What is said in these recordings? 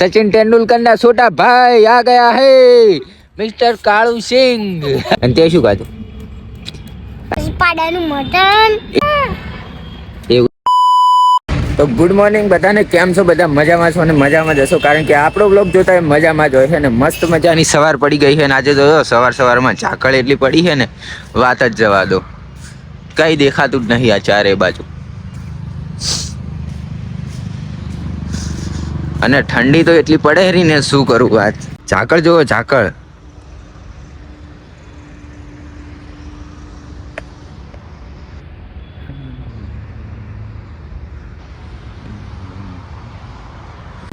સચિન તેંડુલકરના છોટા ભાઈ આ ગયા હે મિસ્ટર કાળુ સિંહ અને તે શું ખાધું? પાડાનું મટન. એવું. તો ગુડ મોર્નિંગ બધાને કેમ છો બધા? મજામાં છો અને મજામાં જશો કારણ કે આપણો બ્લોગ જોતા એ મજામાં જ હોય છે ને મસ્ત મજાની સવાર પડી ગઈ છે અને આજે જોયો સવાર સવારમાં ઝાકળ એટલી પડી છે ને વાત જ જવા દો. કંઈ દેખાતું જ નહીં આ ચારે બાજુ. અને ઠંડી તો એટલી પડે ને શું કરું વાત? ઝાકળ જુઓ ઝાકળ.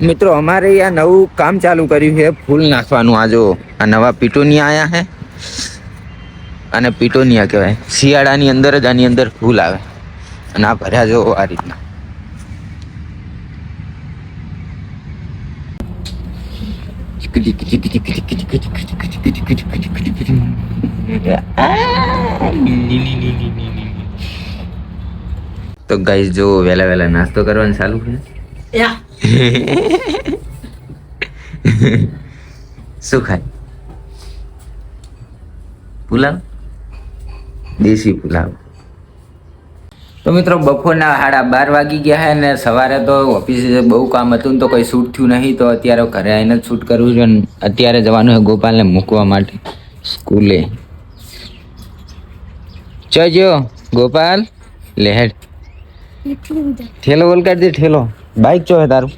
મિત્રો અમારે આ નવું કામ ચાલુ કર્યું છે ફૂલ નાખવાનું આ જો આ નવા પીટોનિયા આયા છે. અને પીટોનિયા કહેવાય. શિયાળાની અંદર જ આની અંદર ફૂલ આવે. અને આ ભર્યા જો આ રીતના. તો ગાઈસ જો વહેલા વહેલા નાસ્તો કરવાનું ચાલુ છે શું ખાય પુલાવ દેશી પુલાવ તો મિત્રો બપોરના સાડા બાર વાગી ગયા છે ને સવારે તો ઓફિસે બહુ કામ હતું ને તો કોઈ શૂટ થયું નહીં, તો અત્યારે ઘરે આવીને જ શૂટ કરવું છે ને અત્યારે જવાનું છે ગોપાલને મૂકવા માટે સ્કૂલે. ચજો ગોપાલ. લેહેડ ઠેલો બોલ દે, ઠેલો. બાઈક ચો હે તારું?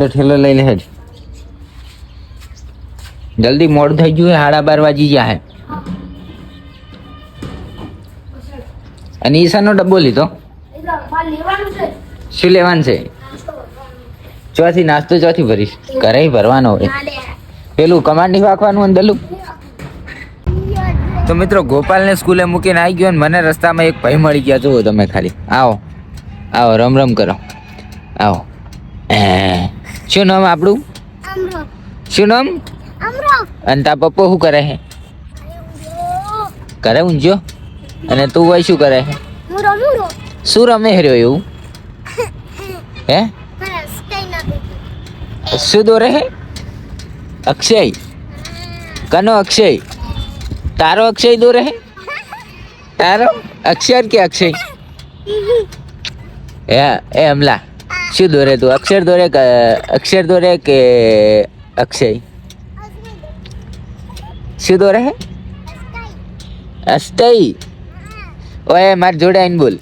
તો ઠેલો લઈ હેડ. જલ્દી મોડું થઈ ગયું સાડા બાર વાગી ગયા હે. અને ઈશાનો ડબ્બો લીધો? શું લેવાનું છે? ચોથી નાસ્તો ચોથી ભરીશ. ઘરે ભરવાનો હોય પેલું કમાન્ડી વાંકવાનું અંદરલું તો મિત્રો ગોપાલને સ્કૂલે મૂકીને આવી ગયો ને મને રસ્તામાં એક ભાઈ મળી ગયા. જુઓ તમે ખાલી. આવો. આવો રમ રમ કરો. આવો. હે. શું નામ આપણું? શું નામ? અને તા પપ્પો શું કરે છે કરે ઊંઝ્યો અને તું ભાઈ શું કરે? મુરો શું રમે હર્યો એવું? હે? શું દોરે હે અક્ષય. કનો અક્ષય? તારો અક્ષય દોરે હે તારો? અક્ષર કે અક્ષય? એ એ અમલા. શું દોરે તું? અક્ષર દોરે અક્ષર દોરે કે અક્ષય? શું દોરે હે અષ્ટય. ઓય માર જોડે આઈને બોલ.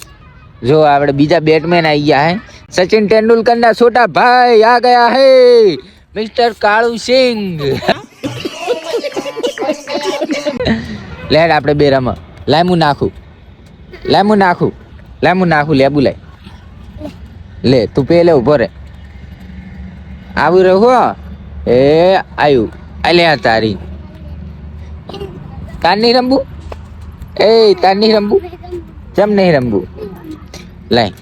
જો, આપણે બીજા બેટમેન આવી ગયા હે. સચિન તેંડુલકર ના છોટા ભાઈ આ ગયા હે. મિસ્ટર કાળુ સિંઘ. લેડ આપણે બે રમા લામું નાખું. લાય નાખું. લામું નાખું લેબુ લાય લે, તું પેલે ઊભો રે. આવું રહો એ, આયુ. અલ્યા તારી. તાર નહીં રમવું એ તાર નહીં રમવું? ચમ નહીં રમવું? લાય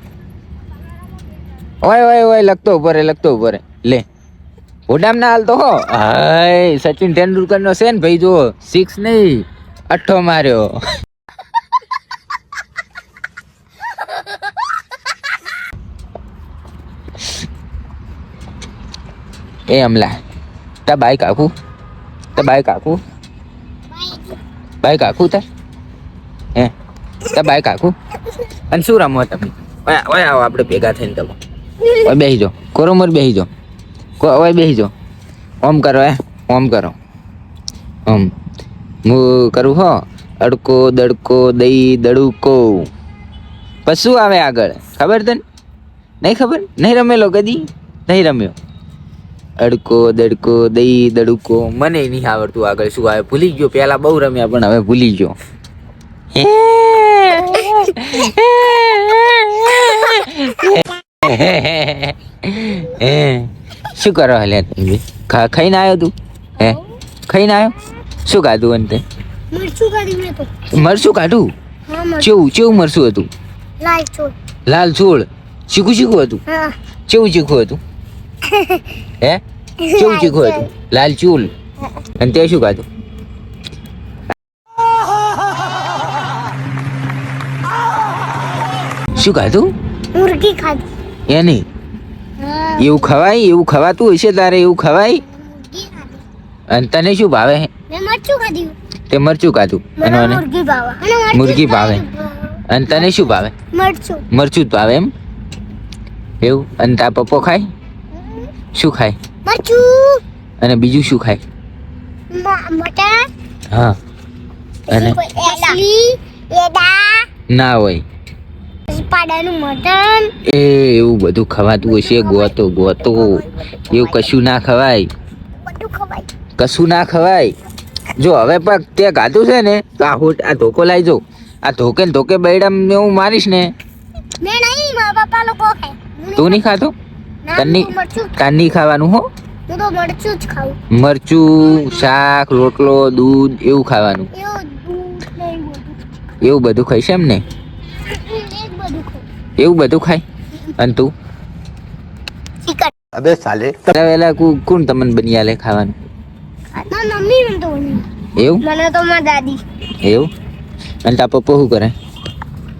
ઓય ઓય ઓય, લગતો ઊભો રે, લગતો ઊભો રે. લે. ઓડામ ના હાલ તો હો? હાય, સચિન તેંડુલકર નો છે ને ભાઈ જો સિક્સ નહીં, અઠ્ઠો માર્યો. એ અમલા તા બાઈક આખું? તા બાઈક આખું? બાઈક આખું તાર? હે? તા બાઈક આખું અને શું રમો તમે? ઓય આવો, આપણે ભેગા થઈને તમે. ઓય બેસી જાઓ. કોરોમર બેસી કો, ઓય બેસી જાઓ. ઓમ કરો એ ઓમ કરો. ઓમ. હું કરું હો. અડકો, દડકો, દઈ, દડુકો. પછી શું આવે આગળ? ખબર તને? નહીં ખબર? નહીં રમેલો કદી? નહીં રમ્યો? અડકો, દડકો, દઈ, દડુકો. મને નહીં આવડતું આગળ શું આવે. ભૂલી ગયો. પહેલાં બહુ રમ્યા, પણ હવે ભૂલી ગયો. શું કરો હલે તમે ખાઈને આવ્યો તું? હે? ખાઈને આવ્યો? શું ખાધું અંતે? મરચું કરી મેં તો. મરચું કાઢું? ચેવું ચેવું મરચું હતું? લાલ ચોળ લાલ છોડ? ચીકું ચીકું હતું? ચેવું ચીકું હતું? હે? ચેવું ચીકું હતું? લાલ ચૂલ? અને તે શું ખાધું? શું ખાધું? મુર્ગી ખાધી. એની? હા. એવું ખવાય? એવું ખવાતું હશે તારે એવું ખવાય? અને તને શું ભાવે? મેં મરચું ખાધું. તે મરચું ખાધું. અને મુર્ગી ભાવે. અને મુર્ગી ભાવે. અને તને શું ભાવે? મરચું. મરચું જ ભાવે એમ? એવું? અને તાર પપ્પો ખાય? શું ખાય? મરચું. અને બીજું શું ખાય? મટર. હા. અને? ના હોય. પાડાનું મટન. એ એવું બધું ખવાતું હશે ગોતો ગોતો. એવું કશું ના ખવાય. કશું ના ખવાય. જો હવે પણ તે ગાતું છે ને તો આ હોટ આ ધોકો લાવી જો આ ધોકે ને ધોકે બૈડામ હું મારીશ ને. તું નહીં ખાતો? તન્ની નહીં ખાવાનું હો? મરચું શાક રોટલો દૂધ એવું ખાવાનું. એવું બધું ખાઈશ એમ ને? એવું બધું ખાય? અને તું? અબે સાલે. વેલા કોણ તમને બની આલે ખાવાનું મમ્મી મને તો એવું? મને તો મારી દાદી. એવું? અને તા પપ્પો શું કરે?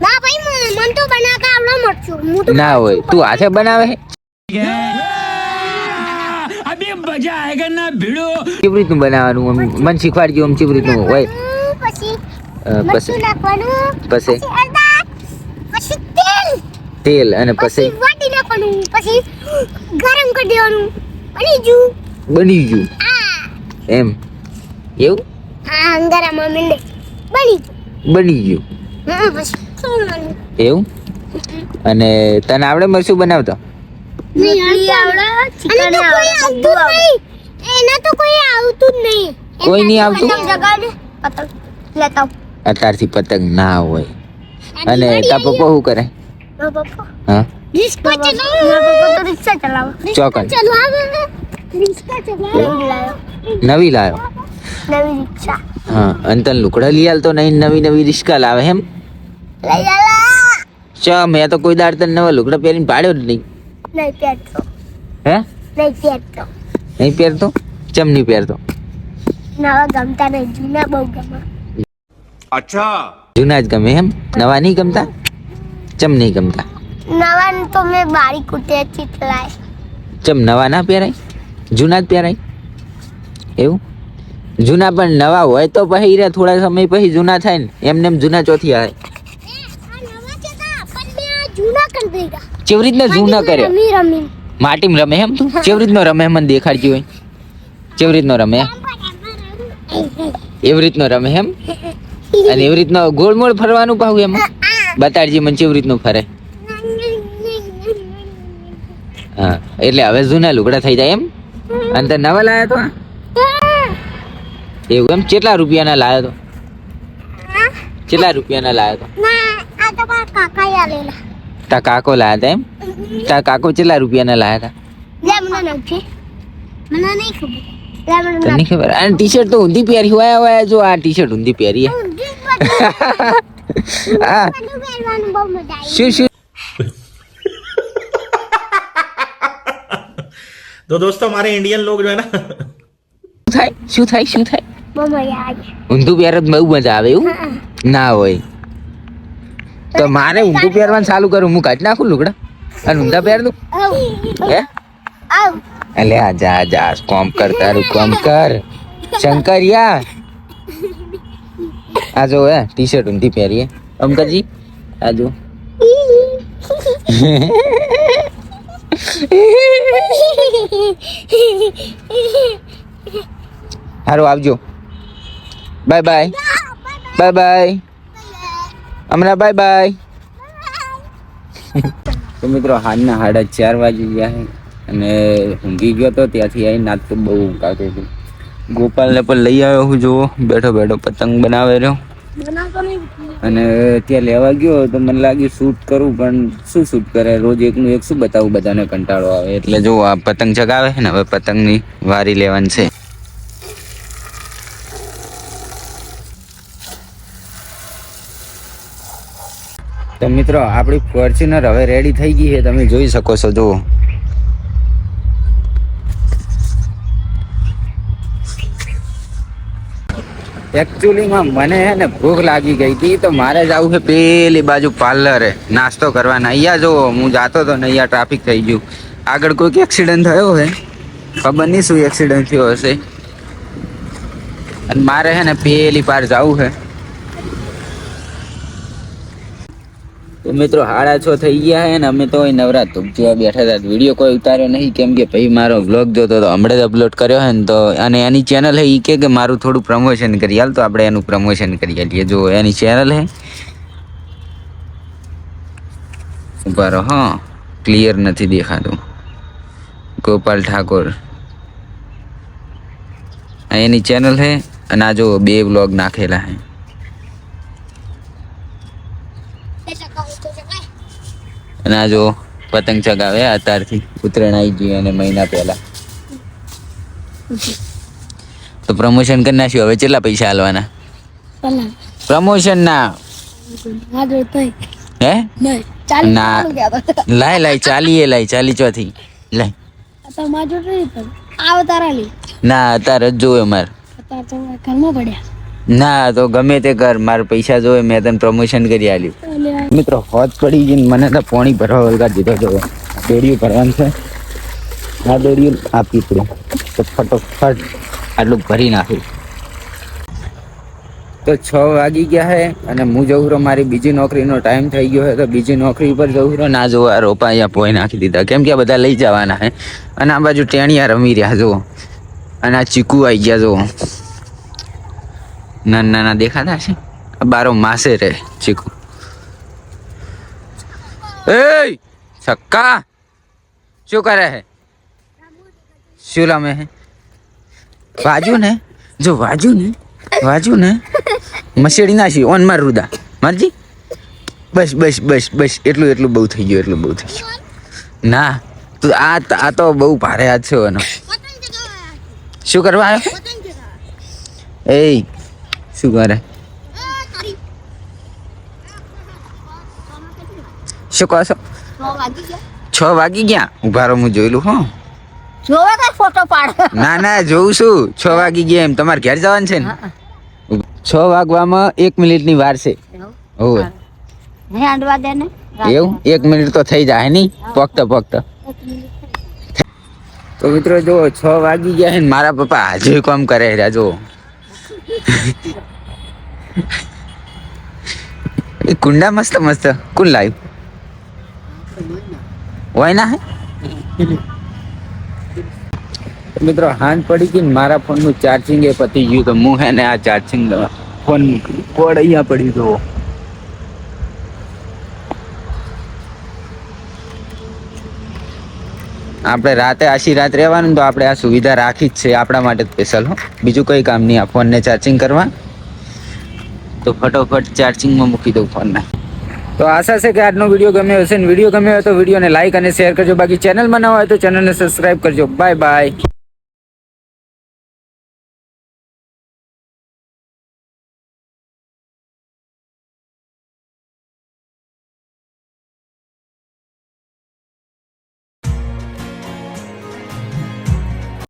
ના ભાઈ મને તો બનાવતા આવડો મરચું હું તો ના હોય. તું હાથે બનાવે? અબે મજા આયેગા ના ભીડો કેવી રીતનું બનાવવાનું? મન શીખવાડ આમ કેવી રીતનું હોય? પછી પછી? નાખવાનું પછી? પછી તેલ તેલ અને પછી વાટી નાખવાનું પછી ગરમ કરી દેવાનું. બની જુ બની ગયું. એમ. એવું? આ અંગારામાં મિલે બની ગયું. બની ગયું. પછી એવું? અને તને આવડે મરચું બનાવતો? નહીં આવડે અને તો કોઈ આવતું જ નહીં. કોઈ આવતું. અત્યારથી પતંગ ના હોય. અને તાર પપ્પા શું કરે? હા? નવી લાવ્યો નવી હા અને તને લુકડા લઈ આલતો નહીં નવી નવી રિક્ષા લાવે એમ? લઈ ચા મેં તો કોઈ દાડ તને નવા લુકડા પહેરીને પાડ્યો જ નહીં. હે? નહીં પહેરતો. નહીં પહેરતો? ચમ નહીં પહેરતો? નવા ગમતા નહીં જૂના બહુ ગમા. અચ્છા. જૂના જ ગમે એમ? નવા નહીં ગમતા? ચમ નહીં ગમતા? નવા તો મેં બારી કુટે ચીતલાય ચમ નવા ના પહેરાય? જૂના જ પહેરાય? એવું? જૂના પણ નવા હોય તો પછી રે થોડા સમય પછી જૂના થાય ને. એમને એમ જૂના ચોથી આવે. મેં આ જૂના કરે? રીતના કર્યા રમી એમ તું? ચેવી રીતનો રમે મને દેખાડતી હોય ચેવી રીતનો રમે. એવી રીતનો રમે એમ? અને એવી રીતનો ગોળ મોળ ફરવાનું પાહું એમાં. બતાડજી મને કેવી રીતનું ફરે. હા, એટલે હવે જૂના લુગડા થઈ જાય એમ? અને તે નવા લાયા તો? એવું એમ? કેટલા રૂપિયાના લાયો તો? કેટલા રૂપિયાના લાયો તો? તો કાકા લાયા હતા એમ? તા કાકો કેટલા રૂપિયાના લાયા હતા? મને નહીં ખબર. તને નહીં ખબર અને ટી શર્ટ તો ઊંધી પહેરી હોય હોય જો આ ટી શર્ટ ઊંધી પહેરી હે. ઊંધી જ બધું આ બધું પહેરવાનું બહુ મજા આવી શું શું तो दोस्तों हमारे इंडियन लोग जो है ना થાય શું થાય શું થાય બહુ મજા આવી ઊંધું પહેરે તો બહુ મજા આવે એવું ના હોય તો મારે ઊંધું પહેરવાનું ચાલુ કરું હું કાઢી નાખું લુગડા અને ઊંધા પહેર દઉં આવ હે આવ અલે આ જા જા કોમ કર તારું કોમ કર શંકરિયા આ જો હે ટી શર્ટ ઊંધી પહેરીએ અંકલજી આ જો સારું આવજો બાય બાય બાય બાય હમણાં બાય બાય તો મિત્રો હાલના સાડા ચાર વાગી ગયા છે અને ઊંઘી ગયો તો ત્યાંથી આવી નાતું તો બહુ ઊંઘ આવતી હતી. ગોપાલને પણ લઈ આવ્યો હું જુઓ. બેઠો બેઠો પતંગ બનાવે રહ્યો. અને ત્યાં લેવા ગયો તો મને લાગ્યું શૂટ કરું પણ શું શૂટ કરે? રોજ એકનું એક શું બતાવું? બધાને કંટાળો આવે. એટલે જો આ પતંગ ચગાવે છે ને હવે પતંગની વારી લેવાની છે. તો મિત્રો આપણી ફોર્ચ્યુનર હવે રેડી થઈ ગઈ છે. તમે જોઈ શકો છો જુઓ. એકચ્યુઅલીમાં મને હે ને ભૂખ લાગી ગઈ હતી, તો મારે જવું છે પેલી બાજુ પાર્લરે નાસ્તો કરવાના. અહીંયા જો હું જાતો તો ને અહીંયા ટ્રાફિક થઈ ગયું. આગળ કોઈક એક્સિડન્ટ થયો હે? ખબર નહીં શું એક્સિડન્ટ થયો હશે. અને મારે હે ને પેલી પાર જવું છે. તો મિત્રો હાડા છો થઈ ગયા હે ને અમે તો અહીં નવરાત જોવા બેઠા હતા, વીડિયો કોઈ ઉતાર્યો નહીં, કેમ કે ભાઈ મારો બ્લોગ જોતો તો હમણાં જ અપલોડ કર્યો હે ને તો અને એની ચેનલ હે એ કે કે મારું થોડું પ્રમોશન કરી, હાલ તો આપણે એનું પ્રમોશન કરી આલીએ, જો એની ચેનલ હે. ઊભા રહો, હા ક્લિયર નથી દેખાતું. ગોપાલ ઠાકોર. એની ચેનલ હે અને આ જો બે બ્લોગ નાખેલા હે. અને આ જો પતંગ ચગાવે અત્યારથી ઉત્તરાયણ આવી ગઈ અને મહિના પહેલા. તો પ્રમોશન કરી નાખ્યું હવે કેટલા પૈસા હાલવાના? પ્રમોશન ના. હે? ના. લાય લાય ચાલીએ લાય ચાલી ચોથી. લાય. ના અત્યારે જ જોવે મારે. ઘરમાં પડ્યા. ના, તો ગમે તે કર. મારે પૈસા જોવે, મેં તને પ્રમોશન કરી આલ્યું મિત્રો હોત પડી ગઈ મને તો પોણી ભરવા વળગા દીધો જો દોડ્યું ભરવાનું છે. આ દોડ્યું આપી પીપળું તો ફટોફટ આટલું ભરી નાખ્યું તો છ વાગી ગયા છે અને હું જવું રહ્યો, મારી બીજી નોકરીનો ટાઈમ થઈ ગયો છે તો બીજી નોકરી ઉપર જવું રહ્યો. ના જોવા રોપા અહીંયા પોઈ નાખી દીધા. કેમ કે બધા લઈ જવાના છે અને આ બાજુ ટેણિયા રમી રહ્યા, જુઓ. અને આ ચીકુ આવી ગયા, જુઓ. નાના નાના દેખાતા છે બારો માસે રે ચીકુ. એ છક્કા! શું કરે હે? શું લામે હે? વાજુ ને? જો વાજુ ને વાજુ ને મસેડી નાખી ઓન માર રુદા. મારજી. બસ બસ બસ બસ એટલું એટલું બહુ થઈ ગયું એટલું બહુ થઈ ગયું. ના તું આ આ તો બહુ ભારે હાથ છે એનો. શું કરવા આવ્યો? એ શું કરે? શું કહો છો? છ વાગી ગયા? ઊભા રહો હું જોયેલું હો. જોવે કઈ ફોટો પાડ ના ના જોઉં છું. છ વાગી ગયા એમ. તમારે ઘેર જવાનું છે ને? છ વાગવામાં એક મિનિટની વાર છે. ને? એવું? એક મિનિટ તો થઈ જાય નહીં? પગતા પગતા તો મિત્રો જો છ વાગી ગયા ને મારા પપ્પા. હજુ કામ કરે રહ્યા જો એ કુંડા મસ્ત મસ્ત. કોણ લાવ્યું હોય ના મિત્રો, હાંજ પડી ગઈ મારા મારા ફોનનું ચાર્જિંગ એ પતી ગયું તો હું હે ને આ ચાર્જિંગ ફોન કોડ અહીંયા પડી ગયો? આપણે રાતે આશી રાત રહેવાનું તો આપણે આ સુવિધા રાખી જ છે આપણા માટે સ્પેશિયલ હો. બીજું કંઈ કામ નહીં, આ ફોનને ચાર્જિંગ કરવા. તો ફટોફટ ચાર્જિંગમાં મૂકી દઉં ફોનને તો આશા છે કે આજનો વીડિયો ગમ્યો હશે ને વીડિયો ગમ્યો હોય તો વિડીયોને લાઇક અને શેર કરજો. બાકી ચેનલમાં ન હોય તો ચેનલને સબસ્ક્રાઈબ કરજો. Bye bye